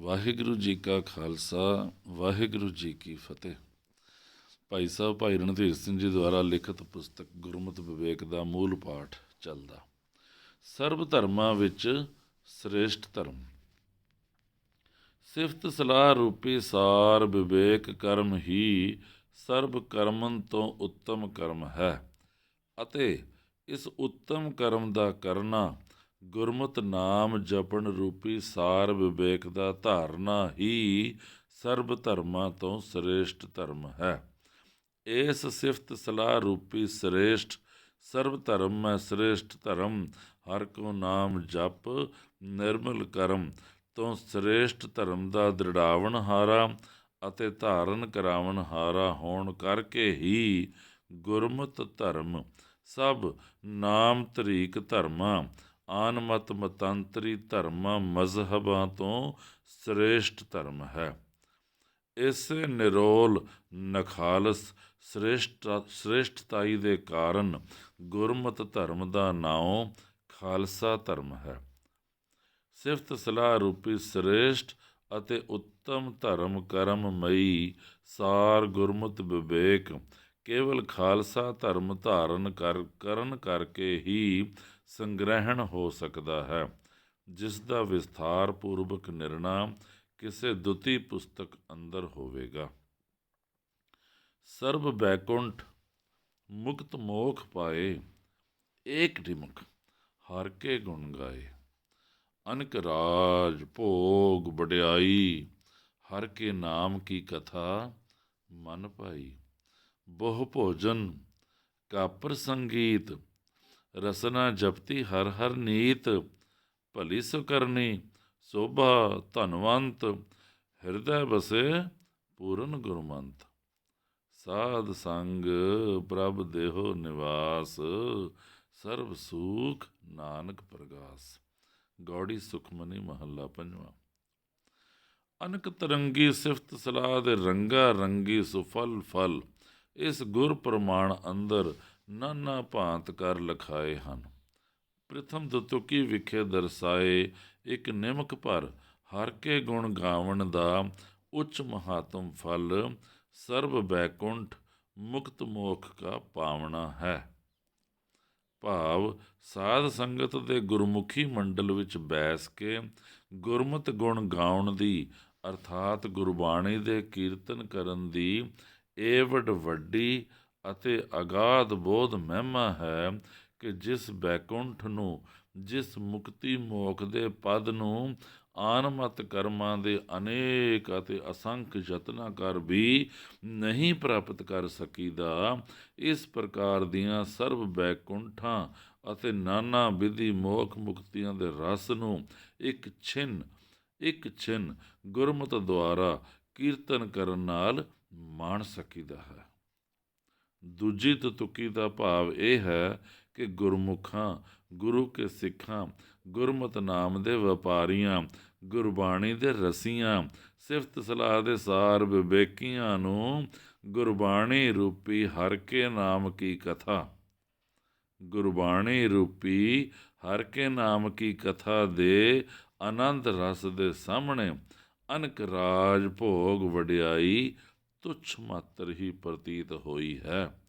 ਵਾਹਿਗੁਰੂ ਜੀ ਕਾ ਖਾਲਸਾ, ਵਾਹਿਗੁਰੂ ਜੀ ਕੀ ਫਤਿਹ। ਭਾਈ ਸਾਹਿਬ, ਭਾਈ ਰਣਧੀਰ ਸਿੰਘ ਜੀ ਦੁਆਰਾ ਲਿਖਤ ਪੁਸਤਕ ਗੁਰਮਤਿ ਵਿਵੇਕ ਦਾ ਮੂਲ ਪਾਠ ਚੱਲਦਾ। ਸਰਬ ਧਰਮਾਂ ਵਿੱਚ ਸ੍ਰੇਸ਼ਟ ਧਰਮ। ਸਿਫਤ ਸਲਾਹ ਰੂਪੀ ਸਾਰ ਵਿਵੇਕ ਕਰਮ ਹੀ ਸਰਬ ਕਰਮਨ ਤੋਂ ਉੱਤਮ ਕਰਮ ਹੈ ਅਤੇ ਇਸ ਉੱਤਮ ਕਰਮ ਦਾ ਕਰਨਾ ਗੁਰਮਤ ਨਾਮ ਜਪਣ ਰੂਪੀ ਸਾਰ ਵਿਵੇਕ ਦਾ ਧਾਰਨਾ ਹੀ ਸਰਬ ਧਰਮਾਂ ਤੋਂ ਸ੍ਰੇਸ਼ਟ ਧਰਮ ਹੈ। ਇਸ ਸਿਫਤ ਸਲਾਹ ਰੂਪੀ ਸ੍ਰੇਸ਼ਟ, ਸਰਬ ਧਰਮ ਮੈਂ ਸ੍ਰੇਸ਼ਟ ਧਰਮ, ਹਰ ਕੋ ਨਾਮ ਜਪ ਨਿਰਮਲ ਕਰਮ, ਤੋਂ ਸ੍ਰੇਸ਼ਟ ਧਰਮ ਦਾ ਦ੍ਰਿੜਾਵਨ ਹਾਰਾ ਅਤੇ ਧਾਰਨ ਕਰਾਵਨ ਹਾਰਾ ਹੋਣ ਕਰਕੇ ਹੀ ਗੁਰਮਤ ਧਰਮ, ਸਭ ਨਾਮ ਤਰੀਕ ਧਰਮਾਂ ਆਨ ਮਤ ਧਰਮ ਮਜ਼ਹਬਾਂ ਤੋਂ ਸ੍ਰੇਸ਼ਟ ਧਰਮ ਹੈ। ਇਸੇ ਨਿਰੋਲ ਨਖਾਲਸ ਸ੍ਰੇਸ਼ਟ ਸ੍ਰੇਸ਼ਟਤਾਈ ਦੇ ਕਾਰਨ ਗੁਰਮਤ ਧਰਮ ਦਾ ਨਾਮ ਖਾਲਸਾ ਧਰਮ ਹੈ। ਸਿਫਤ ਸਲਾਹ ਰੂਪੀ ਸ੍ਰੇਸ਼ਟ ਅਤੇ ਉੱਤਮ ਧਰਮ ਕਰਮ ਮਈ ਸਾਰ ਗੁਰਮਤ ਵਿਵੇਕ ਕੇਵਲ ਖਾਲਸਾ ਧਰਮ ਧਾਰਨ ਕਰ ਕਰਨ ਕਰਕੇ ਹੀ ਸੰਗ੍ਰਹਿਣ ਹੋ ਸਕਦਾ ਹੈ, ਜਿਸ ਦਾ ਵਿਸਥਾਰ ਪੂਰਵਕ ਨਿਰਣਾ ਕਿਸੇ ਦੁਤੀ ਪੁਸਤਕ ਅੰਦਰ ਹੋਵੇਗਾ। ਸਰਬ ਬੈਕੁੰਠ ਮੁਕਤ ਮੋਖ ਪਾਏ, ਏਕ ਢਿਮਕ ਹਰ ਕੇ ਗੁਣ ਗਾਏ। ਅਨਕ ਰਾਜ, ਭੋਗ ਵਡਿਆਈ, ਹਰ ਕੇ ਨਾਮ ਕੀ ਕਥਾ ਮਨ ਪਾਈ। ਬਹੁ ਭੋਜਨ ਕਾਪਰ ਸੰਗੀਤ ਰਸਨਾ ਜਪਤੀ ਹਰ ਹਰ ਨੀਤ, ਭਲੀ ਸੁ ਕਰਨੀ ਸੋਭਾ ਧਨਵੰਤ, ਹਿਰਦੈ ਬਸੇ ਪੂਰਨ ਗੁਰਮੰਤ। ਸਾਧ ਸੰਗ ਪ੍ਰਭ ਦੇਹੋ ਨਿਵਾਸ, ਸਰਬ ਸੂਖ ਨਾਨਕ ਪ੍ਰਗਾਸ। ਗੌੜੀ ਸੁਖਮਨੀ ਮਹੱਲਾ ਪੰਜਵਾਂ। ਅਨਕ ਤਰੰਗੀ ਸਿਫਤ ਸਲਾਹ ਦੇ ਰੰਗਾ ਰੰਗੀ ਸੁਫਲ ਫਲ, ਇਸ ਗੁਰ ਪ੍ਰਮਾਣ ਅੰਦਰ ਨਾਨਾ ਭਾਂਤ ਕਰ ਲਖਾਏ ਹਨ। ਪ੍ਰਥਮ ਦਤੁਕੀ ਵਿਖੇ ਦਰਸਾਏ, ਇੱਕ ਨਿਮਕ ਭਰ, ਹਰ ਕੇ ਗੁਣ ਗਾਵਣ ਦਾ ਉੱਚ ਮਹਾਤਮ ਫਲ, ਸਰਬ ਬੈਕੁੰਠ, ਮੁਕਤ ਮੋਖ ਕਾ ਪਾਵਣਾ ਹੈ। ਭਾਵ, ਸਾਧ ਸੰਗਤ ਦੇ ਗੁਰਮੁਖੀ ਮੰਡਲ ਵਿੱਚ ਬੈਸ ਕੇ ਗੁਰਮਤ ਗੁਣ ਗਾਉਣ ਦੀ, ਅਰਥਾਤ ਗੁਰਬਾਣੀ ਦੇ ਕੀਰਤਨ ਕਰਨ ਦੀ ਇਹ ਵੱਡ ਵੱਡੀ ਅਤੇ ਅਗਾਧ ਬੋਧ ਮਹਿਮਾ ਹੈ ਕਿ ਜਿਸ ਬੈਕੁੰਠ ਨੂੰ, ਜਿਸ ਮੁਕਤੀ ਮੋਖ ਦੇ ਪਦ ਨੂੰ, ਆਨਮਤ ਕਰਮਾਂ ਦੇ ਅਨੇਕ ਅਤੇ ਅਸੰਖ ਯਤਨਾਂ ਕਰ ਵੀ ਨਹੀਂ ਪ੍ਰਾਪਤ ਕਰ ਸਕੀਦਾ, ਇਸ ਪ੍ਰਕਾਰ ਦੀਆਂ ਸਰਬ ਬੈਕੁੰਠਾਂ ਅਤੇ ਨਾਨਾ ਵਿਧੀ ਮੋਖ ਮੁਕਤੀਆਂ ਦੇ ਰਸ ਨੂੰ ਇੱਕ ਛਿਨ ਇੱਕ ਛਿਨ ਗੁਰਮਤ ਦੁਆਰਾ ਕੀਰਤਨ ਕਰਨ ਨਾਲ ਮਾਣ ਸਕੀਦਾ ਹੈ। ਦੂਜੀ ਤਤੁਕੀ ਦਾ ਭਾਵ ਇਹ ਹੈ ਕਿ ਗੁਰਮੁਖਾਂ, ਗੁਰੂ ਕੇ ਸਿੱਖਾਂ, ਗੁਰਮਤ ਨਾਮ ਦੇ ਵਪਾਰੀਆਂ, ਗੁਰਬਾਣੀ ਦੇ ਰਸੀਆਂ, ਸਿਫਤ ਸਲਾਹ ਦੇ ਸਾਰ ਵਿਵੇਕੀਆਂ ਨੂੰ ਗੁਰਬਾਣੀ ਰੂਪੀ ਹਰ ਕੇ ਨਾਮ ਕੀ ਕਥਾ? ਗੁਰਬਾਣੀ ਰੂਪੀ ਹਰ ਕੇ ਨਾਮ ਕੀ ਕਥਾ ਦੇ ਆਨੰਦ ਰਸ ਦੇ ਸਾਹਮਣੇ ਅਨਕ ਰਾਜ ਭੋਗ ਵਡਿਆਈ ਤੁਛ ਮਾਤਰ ਹੀ ਪ੍ਰਤੀਤ ਹੋਈ ਹੈ।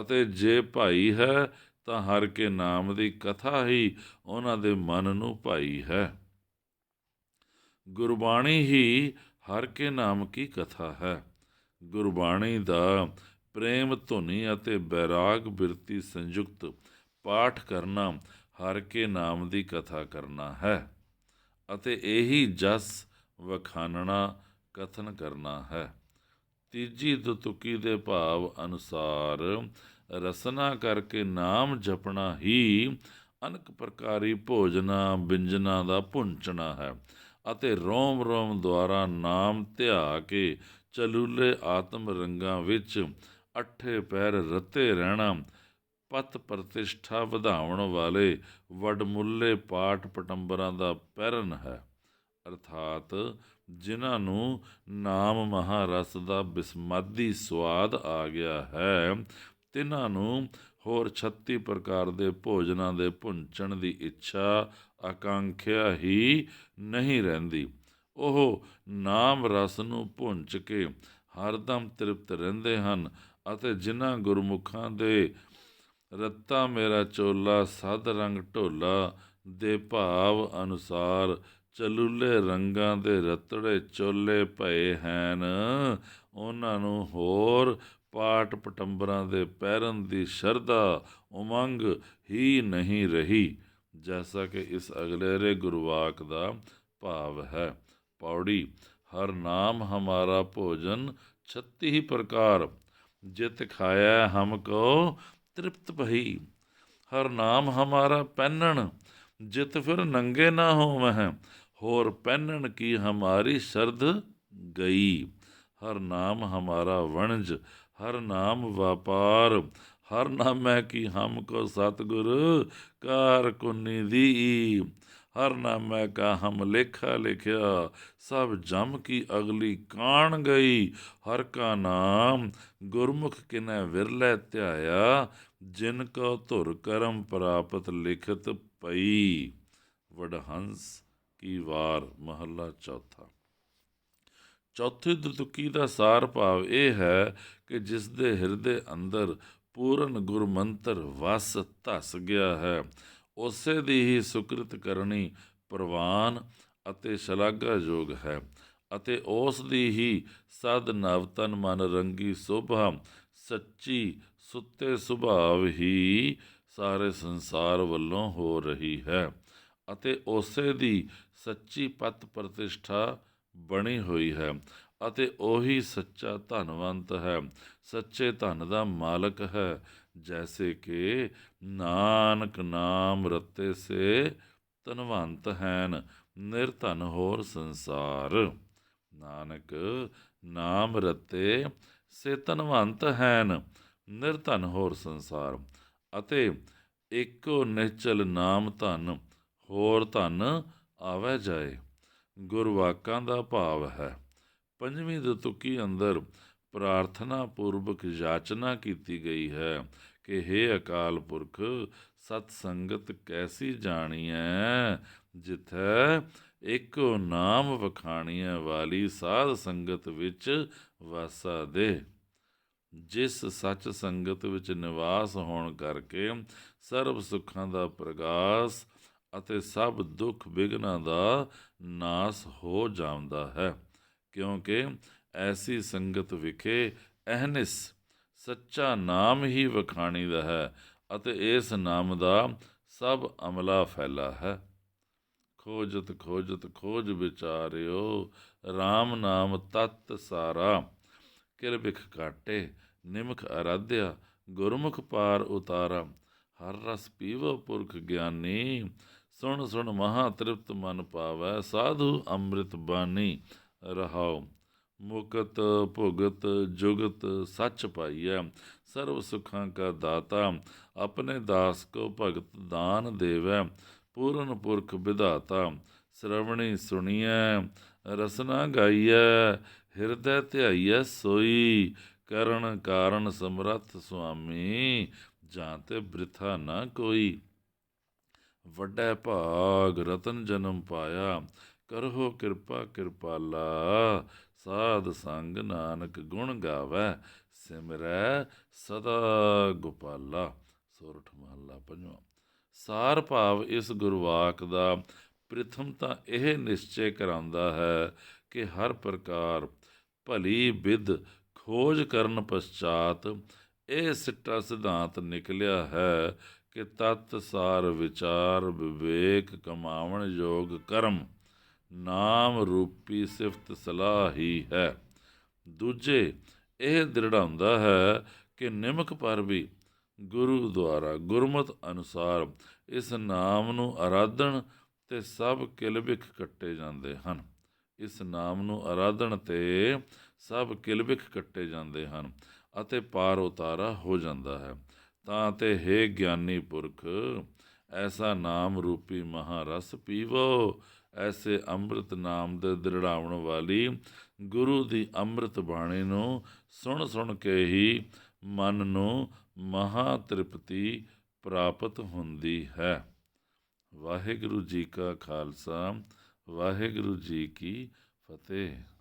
ਅਤੇ ਜੇ ਭਾਈ ਹੈ, ਤਾਂ ਹਰ ਕੇ ਨਾਮ ਦੀ ਕਥਾ ਹੀ ਉਹਨਾਂ ਦੇ ਮਨ ਨੂੰ ਭਾਈ ਹੈ। ਗੁਰਬਾਣੀ ਹੀ ਹਰ ਕੇ ਨਾਮ ਕੀ ਕਥਾ ਹੈ। ਗੁਰਬਾਣੀ ਦਾ ਪ੍ਰੇਮ ਧੁਨੀ ਅਤੇ ਬੈਰਾਗ ਬਿਰਤੀ ਸੰਯੁਕਤ ਪਾਠ ਕਰਨਾ ਹਰ ਕੇ ਨਾਮ ਦੀ ਕਥਾ ਕਰਨਾ ਹੈ। ਅਤੇ ਇਹੀ ਜਸ ਵਖਾਨਣਾ ਕਥਨ ਕਰਨਾ ਹੈ। ਤੀਜੀ ਦਤੁਕੀ ਦੇ ਭਾਵ ਅਨੁਸਾਰ ਰਸਨਾ ਕਰਕੇ ਨਾਮ ਜਪਣਾ ਹੀ ਅਨਕ ਪ੍ਰਕਾਰੀ ਭੋਜਨਾ ਬਿੰਜਨਾ ਦਾ ਪੁੰਚਣਾ ਹੈ ਅਤੇ ਰੋਮ ਰੋਮ ਦੁਆਰਾ ਨਾਮ ਧਿਆ ਕੇ ਚਲੂਲੇ ਆਤਮ ਰੰਗਾਂ ਵਿੱਚ ਅੱਠੇ ਪੈਰ ਰਤੇ ਰਹਿਣਾ ਪਤ ਪ੍ਰਤਿਸ਼ਠਾ ਵਧਾਉਣ ਵਾਲੇ ਵਡਮੁੱਲੇ ਪਾਠ ਪਟੰਬਰਾਂ ਦਾ ਪੈਰਨ ਹੈ। ਅਰਥਾਤ ਜਿਨ੍ਹਾਂ ਨੂੰ ਨਾਮ ਮਹਾਰਸ ਦਾ ਬਿਸਮਾਦੀ ਸਵਾਦ ਆ ਗਿਆ ਹੈ, ਤਿਨਾਂ ਨੂੰ ਹੋਰ 36 ਪ੍ਰਕਾਰ ਦੇ ਭੋਜਨਾਂ ਦੇ ਭੁੰਚਣ ਦੀ ਇੱਛਾ ਆਕਾਂਖਿਆ ਹੀ ਨਹੀਂ ਰਹਿੰਦੀ। ਉਹ ਨਾਮ ਰਸ ਨੂੰ ਭੁੰਚ ਕੇ ਹਰਦਮ ਤ੍ਰਿਪਤ ਰਹਿੰਦੇ ਹਨ ਅਤੇ ਜਿਨ੍ਹਾਂ ਗੁਰਮੁਖਾਂ ਦੇ ਰੱਤਾ ਮੇਰਾ ਚੋਲਾ ਸਦ ਰੰਗ ਢੋਲਾ ਦੇ ਭਾਵ ਅਨੁਸਾਰ ਚਲੂਲੇ ਰੰਗਾਂ ਦੇ ਰਤੜੇ ਚੋਲੇ ਭਏ ਹਨ। ਉਹਨਾਂ ਨੂੰ ਹੋਰ ਪਾਟ ਪਟੰਬਰਾਂ ਦੇ ਪੈਰਨ ਦੀ ਸ਼ਰਧਾ ਉਮੰਗ ਹੀ ਨਹੀਂ ਰਹੀ, ਜੈਸਾ ਕਿ ਇਸ ਅਗਲੇਰੇ ਗੁਰਵਾਕ ਦਾ ਭਾਵ ਹੈ। ਪੌੜੀ, ਹਰ ਨਾਮ ਹਮਾਰਾ ਭੋਜਨ ਛੱਤੀ ਹੀ ਪ੍ਰਕਾਰ, ਜਿਤ ਖਾਇਆ ਹਮ ਕੋ ਤ੍ਰਿਪਤ ਭਈ। ਹਰ ਨਾਮ ਹਮਾਰਾ ਪਹਿਨਣ ਜਿਤ ਫਿਰ ਨੰਗੇ ਨਾ ਹੋਵਹਿ। ਹੋਰ ਪਹਿਨਣ ਕੀ ਹਮਾਰੀ ਸ਼ਰਧ ਗਈ ਹਰ ਨਾਮ ਹਮਾਰਾ ਵਣਜ ਹਰ ਨਾਮ ਵਪਾਰ ਹਰ ਨਾਮੈ ਕੀ ਹਮ ਕੋ ਸਤਗੁਰ ਕਾਰ ਕੁਨੀ ਦੀ ਹਰ ਨਾਮੈ ਕਾ ਹਮ ਲੇਖਾ ਲਿਖਿਆ ਸਭ ਜਮ ਕੀ ਅਗਲੀ ਕਾਣ ਗਈ ਹਰ ਕਾ ਨਾਮ ਗੁਰਮੁਖ ਕਿਨੈ ਵਿਰਲੇ ਧਿਆਇਆ ਜਿਨ ਕੋ ਧੁਰ ਕਰਮ ਪ੍ਰਾਪਤ ਲਿਖਤ ਪਈ ਵਡਹੰਸ ਕੀ ਵਾਰ ਮਹੱਲਾ ਚੌਥਾ। ਚੌਥੀ ਦੁਤੁਕੀ ਦਾ ਸਾਰ ਭਾਵ ਇਹ ਹੈ ਕਿ ਜਿਸ ਦੇ ਹਿਰਦੇ ਅੰਦਰ ਪੂਰਨ ਗੁਰਮੰਤਰ ਵਸ ਧਸ ਗਿਆ ਹੈ, ਉਸੇ ਦੀ ਹੀ ਸੁਕ੍ਰਿਤ ਕਰਨੀ ਪ੍ਰਵਾਨ ਅਤੇ ਸ਼ਲਾਘਾਯੋਗ ਹੈ ਅਤੇ ਉਸ ਦੀ ਹੀ ਸਦ ਨਵਤਨ ਮਨ ਰੰਗੀ ਸੋਭਾ, ਸੱਚੀ ਸੁੱਤੇ ਸੁਭਾਵ ਹੀ ਸਾਰੇ ਸੰਸਾਰ ਵੱਲੋਂ ਹੋ ਰਹੀ ਹੈ। ਅਤੇ ਉਸੇ ਦੀ ਸੱਚੀ ਪਤ ਪ੍ਰਤਿਸ਼ਠਾ ਬਣੀ ਹੋਈ ਹੈ ਅਤੇ ਉਹੀ ਸੱਚਾ ਧਨਵੰਤ ਹੈ। ਸੱਚੇ ਧਨ ਦਾ ਮਾਲਕ ਹੈ, ਜੈਸੇ ਕਿ ਨਾਨਕ ਨਾਮ ਰਤੇ ਸੇ ਧਨਵੰਤ ਹੈਨ, ਨਿਰਧਨ ਹੋਰ ਸੰਸਾਰ। ਨਾਨਕ ਨਾਮ ਰਤੇ ਸੇ ਧਨਵੰਤ ਹੈਨ, ਨਿਰਧਨ ਹੋਰ ਸੰਸਾਰ ਅਤੇ ਇੱਕੋ ਨਿਚਲ ਨਾਮ ਧਨ ਹੋਰ ਧਨ ਆਵੈ ਜਾਏ। ਗੁਰਵਾਕਾਂ ਦਾ ਭਾਵ ਹੈ। ਪੰਜਵੀਂ ਦਤੁਕੀ ਅੰਦਰ ਪ੍ਰਾਰਥਨਾ ਪੂਰਵਕ ਯਾਚਨਾ ਕੀਤੀ ਗਈ ਹੈ ਕਿ हे ਅਕਾਲ ਪੁਰਖ ਸਤ ਸੰਗਤ ਕੈਸੀ ਜਾਣੀਐ, ਜਿਥੈ ਇੱਕੋ ਨਾਮ ਵਖਾਣੀਐ ਵਾਲੀ ਸਾਧ ਸੰਗਤ ਵਿੱਚ ਵਾਸਾ ਦੇ। ਜਿਸ ਸੱਚ ਸੰਗਤ ਵਿੱਚ ਨਿਵਾਸ ਹੋਣ ਕਰਕੇ ਸਰਬ ਸੁੱਖਾਂ ਦਾ ਪ੍ਰਗਾਸ ਅਤੇ ਸਭ ਦੁੱਖ ਵਿਗਨਾਂ ਦਾ ਨਾਸ ਹੋ ਜਾਂਦਾ ਹੈ, ਕਿਉਂਕਿ ਐਸੀ ਸੰਗਤ ਵਿਖੇ ਅਹਨਿਸ ਸੱਚਾ ਨਾਮ ਹੀ ਵਖਾਣੀ ਦਾ ਹੈ ਅਤੇ ਇਸ ਨਾਮ ਦਾ ਸਭ ਅਮਲਾ ਫੈਲਾ ਹੈ। ਖੋਜਤ ਖੋਜਤ ਖੋਜ ਵਿਚਾਰਿਓ RAM ਨਾਮ ਤਤ ਸਾਰਾ। ਕਿਰਬਿਖ ਕਾਟੇ ਨਿਮਖ ਅਰਾਧਿਆ, ਗੁਰਮੁਖ ਪਾਰ ਉਤਾਰਾ। ਹਰ ਰਸ ਪੀਵੋ ਪੁਰਖ ਗਿਆਨੀ ਸੁਣ ਸੁਣ ਮਹਾ ਤ੍ਰਿਪਤ ਮਨ ਪਾਵੈ, ਸਾਧੂ ਅੰਮ੍ਰਿਤ ਬਾਣੀ ਰਹਾਉ। ਮੁਕਤ ਭੁਗਤ ਜੁਗਤ ਸੱਚ ਪਾਈਐ ਸਰਬ ਸੁਖਾਂ ਕਾ ਦਾਤਾ, ਆਪਣੇ ਦਾਸ ਕੋ ਭਗਤ ਦਾਨ ਦੇਵੈ, ਪੂਰਨ ਪੁਰਖ ਵਿਧਾਤਾ, ਸ਼ਰਵਣੀ ਸੁਣੀਐ, ਰਸਨਾ ਗਾਈਐ, ਹਿਰਦੈ ਧਿਆਈਐ ਸੋਈ, ਕਰਨ ਕਾਰਨ ਸਮਰੱਥ ਸੁਆਮੀ, ਜਾਂ ਤੇ ਬ੍ਰਿਥਾ ਨਾ ਕੋਈ। ਵੱਡਾ ਭਾਗ ਰਤਨ ਜਨਮ ਪਾਇਆ। ਕਰੋ ਕਿਰਪਾ ਕਿਰਪਾਲਾ, ਸਾਧ ਸੰਗ ਨਾਨਕ ਗੁਣ ਗਾਵੇ, ਸਿਮਰੈ ਸਦਾ ਗੋਪਾਲਾ। ਸੋਰਠ ਮਹੱਲਾ ਪੰਜਵਾਂ। ਸਾਰ ਭਾਵ ਇਸ ਗੁਰਵਾਕ ਦਾ ਪ੍ਰਥਮ ਤਾਂ ਇਹ ਨਿਸ਼ਚੈ ਕਰਾਉਂਦਾ ਹੈ ਕਿ ਹਰ ਪ੍ਰਕਾਰ ਭਲੀ ਵਿਦ ਖੋਜ ਕਰਨ ਪਛਾਤ ਇਹ ਸਿੱਟਾ ਸਿਧਾਂਤ ਨਿਕਲਿਆ ਹੈ ਕਿ ਤਤ ਸਾਰ ਵਿਚਾਰ ਵਿਵੇਕ ਕਮਾਵਣ ਯੋਗ ਕਰਮ, ਨਾਮ ਰੂਪੀ ਸਿਫਤ ਸਲਾਹ ਹੀ ਹੈ। ਦੂਜੇ, ਇਹ ਦ੍ਰਿੜਾਉਂਦਾ ਹੈ ਕਿ ਨਿਮਕ ਪਰ ਵੀ ਗੁਰੂ ਦੁਆਰਾ ਗੁਰਮਤ ਅਨੁਸਾਰ ਇਸ ਨਾਮ ਨੂੰ ਆਰਾਧਣ ਤੇ ਸਭ ਕਿਲਬਿਖ ਕੱਟੇ ਜਾਂਦੇ ਹਨ। ਇਸ ਨਾਮ ਨੂੰ ਆਰਾਧਣ ਤੇ ਸਭ ਕਿਲਬਿਖ ਕੱਟੇ ਜਾਂਦੇ ਹਨ ਅਤੇ ਪਾਰ ਉਤਾਰਾ ਹੋ ਜਾਂਦਾ ਹੈ। ਤਾਂ ਤੇ ਹੈ ਗਿਆਨੀ ਪੁਰਖ, ਐਸਾ ਨਾਮ ਰੂਪੀ ਮਹਾਰਸ ਪੀਵੋ। ਐਸੇ ਅੰਮ੍ਰਿਤ ਨਾਮ ਦੇ ਦ੍ਰਿੜਾਉਣ ਵਾਲੀ ਗੁਰੂ ਦੀ ਅੰਮ੍ਰਿਤ ਬਾਣੀ ਨੂੰ ਸੁਣ ਸੁਣ ਕੇ ਹੀ ਮਨ ਨੂੰ ਮਹਾ ਤ੍ਰਿਪਤੀ ਪ੍ਰਾਪਤ ਹੁੰਦੀ ਹੈ। ਵਾਹਿਗੁਰੂ ਜੀ ਕਾ ਖਾਲਸਾ, ਵਾਹਿਗੁਰੂ ਜੀ ਕੀ ਫਤਿਹ।